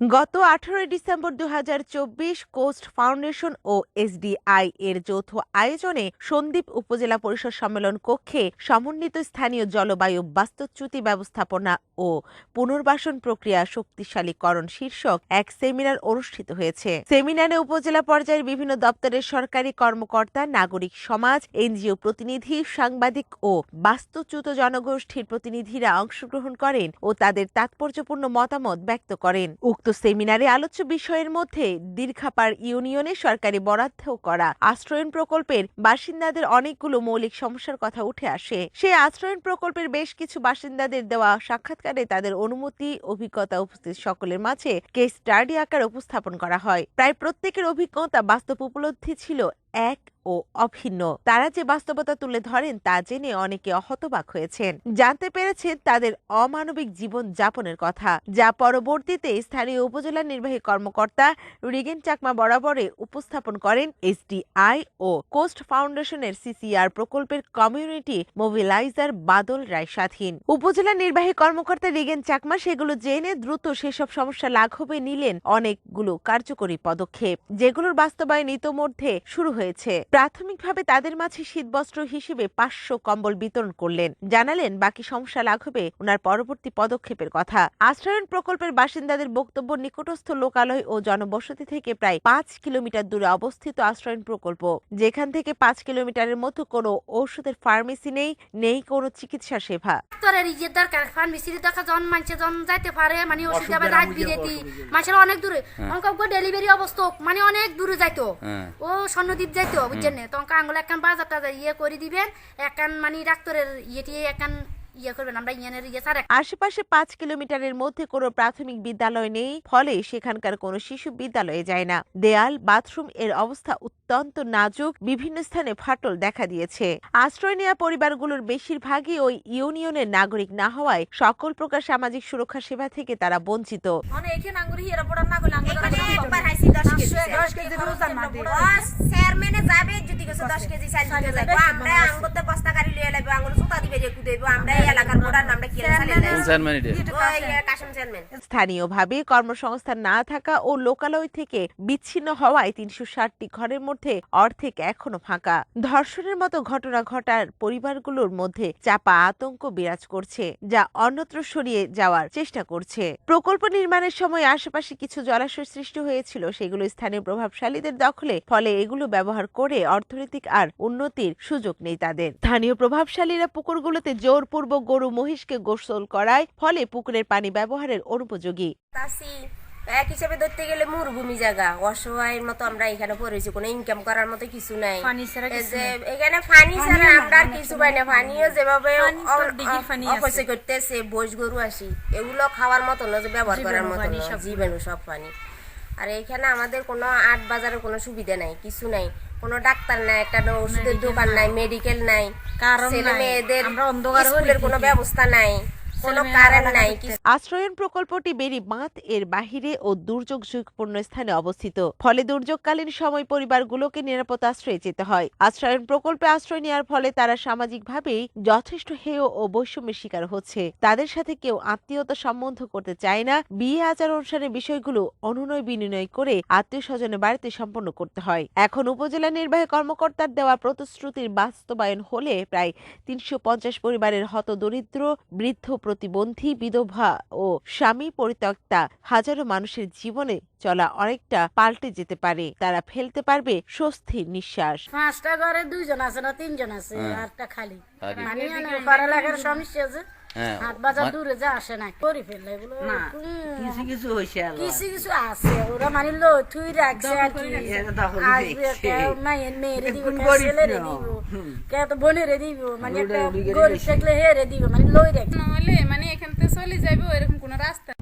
গত আঠারোই ডিসেম্বর দু হাজার চব্বিশ কোস্ট ফাউন্ডেশন ও এসডিআই এর যৌথ আয়োজনে সন্দ্বীপ উপজেলা পরিষদ সম্মেলন কক্ষে সমন্বিত স্থানীয় জলবায়ু বাস্তুচ্যুতি ব্যবস্থাপনা ও পুনর্বাসন প্রক্রিয়া শক্তিশালীকরণ শীর্ষক এক সেমিনার অনুষ্ঠিত হয়েছে। সেমিনারে উপজেলা পর্যায়ের বিভিন্ন দপ্তরের সরকারি কর্মকর্তা, নাগরিক সমাজ, এনজিও প্রতিনিধি, সাংবাদিক ও বাস্তুচ্যুত জনগোষ্ঠীর প্রতিনিধিরা অংশগ্রহণ করেন ও তাদের তাৎপর্যপূর্ণ মতামত ব্যক্ত করেন। উক্ত সেমিনারে আলোচ্য বিষয়ের মধ্যে দীর্ঘাপাড় ইউনিয়নে সরকারি বরাদ্দ করা আশ্রয়ন প্রকল্পের বাসিন্দাদের অনেকগুলো মৌলিক সমস্যার কথা উঠে আসে। সেই আশ্রয়ন প্রকল্পের বেশ কিছু বাসিন্দাদের দেওয়া সাক্ষাৎকারে তাদের অনুমতি, অভিজ্ঞতা উপস্থিত সকলের মাঝে কেস স্টাডি আকার উপস্থাপন করা হয়। প্রায় প্রত্যেকের অভিজ্ঞতা বাস্তব উপলব্ধি ছিল এক ও অভিন্ন। তারা যে বাস্তবতা তুলে ধরেন তা জেনে অনেকে হতবাক হয়েছেন। জানতে পেরেছেন তাদের অমানবিক জীবন যাপনের কথা, যা পরবর্তীতে স্থানীয় উপজেলা নির্বাহী কর্মকর্তা রিগেন চাকমা বরাবরে উপস্থাপন করেন এসডিআই ও কোস্ট ফাউন্ডেশনের সিসিআর প্রকল্পের কমিউনিটি মোবিলাইজার বাদল রায় স্বাধীন। উপজেলা নির্বাহী কর্মকর্তা রিগেন চাকমা সেগুলো জেনে দ্রুত সেসব সমস্যা লাঘবে নিলেন অনেকগুলো কার্যকরী পদক্ষেপ, যেগুলোর বাস্তবায়ন ইতোমধ্যে শুরু হয়েছে। প্রাথমিকভাবে তাদের মাঝে শীতবস্ত্র হিসেবে পাঁচশো কম্বল বিতরণ করলেন। জানালেন বাকি সমস্যা লাঘবে ওনার পরবর্তী পদক্ষেপের কথা। আশ্রয়ন প্রকল্পের বাসিন্দাদের বক্তব্য নিকটস্থ লোকালয় ও জনবসতি থেকে প্রায় পাঁচ কিলোমিটার দূরে অবস্থিত আশ্রয়ন প্রকল্প যেখান থেকে পাঁচ কিলোমিটারের মতো কোনো ঔষধের ফার্মেসি নেই নেই কোনো চিকিৎসা সেবা। ডাক্তারের ইয়ে দরকার ফার্মেসির দরকার যখন মানুষে যখন যাইতে পারে মানে ওষুধ আবার রাত বিরেতি মানুষের অনেক দূরে। অঙ্ক ডেলিভারি অবস্থা মানে অনেক দূরে যাইতো। হ্যাঁ। ও স্বর্ণদ্বীপ যাইতো বুঝছেন না? তখন আঙ্গুল একখান বাজার টাজার ইয়ে করে দিবেন একখান মানে ডাক্তারের ইয়ে টিয়ে একখান ইয়ে করবেন আমরা ইয়ানের ইয়ে আশেপাশে পাঁচ কিলোমিটারের মধ্যে কোনো প্রাথমিক বিদ্যালয় নেই ফলে সেখানকার কোনো শিশু বিদ্যালয়ে যায় না। দেয়াল বাথরুম এর অবস্থা অত্যন্ত নাজুক বিভিন্ন স্থানে ফাটল দেখা দিয়েছে। আশ্রয় নেওয়া পরিবারগুলোর বেশিরভাগই ওই ইউনিয়নের নাগরিক না হওয়ায় সকল প্রকার সামাজিক সুরক্ষা সেবা থেকে তারা বঞ্চিত। মানে এখানে আঙ্গুর না গেলে আঙ্গুর চেয়ারম্যানে যাবে যদি গেছে দশ কেজি চাল দিতে যাব আমরা আঙ্গুরতে বস্তা গাড়ি লিয়ে লাগবো আঙ্গুর জুতা দিবে যে কুদেবো আমরা এই এলাকার মোড়ার কোন চেয়ারম্যান স্থানীয়ভাবে কর্মসংস্থান না থাকা ও লোকালয় থেকে বিচ্ছিন্ন হওয়ায় তিনশো ষাটটি ঘরের মধ্যে অর্ধেক এখনও ফাঁকা। ধর্ষণের মতো ঘটনা ঘটার পরিবারগুলোর মধ্যে চাপা আতঙ্ক বিরাজ করছে যা অন্যত্র সরিয়ে যাওয়ার চেষ্টা করছে। প্রকল্প নির্মাণের সময় আশেপাশে কিছু জলাশয় সৃষ্টি হয়েছিল সেগুলো স্থানীয় প্রভাবশালীদের দখলে ফলে এগুলো ব্যবহার করে অর্থনৈতিক আর উন্নতির সুযোগ নেই তাদের। স্থানীয় প্রভাবশালীরা পুকুরগুলোতে জোরপূর্বক গরু মহিষকে গোসল করায় ফলে পুকুরের পানি ব্যবহারের অনুপযোগী। এক হিসেবে ধরতে গেলে মরুভূমি জায়গা। অসহায়ের মতো আমরা এখানে পড়েছি কোনো ইনকাম করার মতো কিছু নাই। এখানে পানি ছাড়া আমরা আর কিছু পাই না। পানিও যেভাবে। অপচয় করতেছে বৈশ গরু আসি এগুলো খাওয়ার মতো না যে ব্যবহার করার মতো সব। জীবাণু সব পানি। আর এখানে আমাদের কোনো আট বাজারের কোনো সুবিধা নাই কিছু নাই। কোনো ডাক্তার নাই একটা ওষুধের দোকান নাই। মেডিকেল নাই। কারণ ছেলে মেয়েদের কোনো ব্যবস্থা নাই। কোনো কারেন্ট নাই আশ্রয়ন প্রকল্পটি বেরি বাঁধ এর বাহিরে ও দুর্যোগ ঝুঁকিপূর্ণ স্থানে অবস্থিত। ফলে দুর্যোগকালীন সময় পরিবারগুলোকে নিরাপদ আশ্রয়ে যেতে হয়। আশ্রয়ন প্রকল্পে আশ্রয় নেওয়ার ফলে তারা সামাজিকভাবেই যথেষ্ট হেয় ও বৈষম্যের শিকার হচ্ছে। তাদের সাথে কেউ আত্মীয়তা সম্বন্ধ করতে চায় না। বিয়ে আচার অনুষ্ঠানের বিষয়গুলো অনুনয় বিনিময় করে আত্মীয় স্বজনের বাড়িতে সম্পন্ন করতে হয়। এখন উপজেলা নির্বাহী কর্মকর্তার দেওয়া প্রতিশ্রুতির বাস্তবায়ন হলে প্রায় তিনশো পঞ্চাশ পরিবারের হত দরিদ্র বৃদ্ধ প্রতিবন্ধী বিধবা ও স্বামী পরিত্যক্তা হাজারো মানুষের জীবনে চলা অনেকটা পাল্টে যেতে পারে। তারা ফেলতে পারবে স্বস্তির নিঃশ্বাস। পাঁচটা ঘরে দুইজন আছে না তিনজন আছে? হ্যাঁ। আরটা খালি। মানে পড়ালেখার সমস্যা আছে। হ্যাঁ। বাজার দূরে যা আসে না করে ফেললে এগুলো না কিছু কিছু হয়েছে কিছু কিছু আছে। ওরা মানে লো থুই রাখছে আর কি। আসবে কেউ মায়ের মেয়েরে দিব কেউ ছেলেরে দিব। কেউ তো বোনেরে দিব মানে একটা গরিব থাকলে হেরে দিব মানে লই রাখছে। নহলে মানে এখান থেকে চলে যাবে এরকম কোনো রাস্তা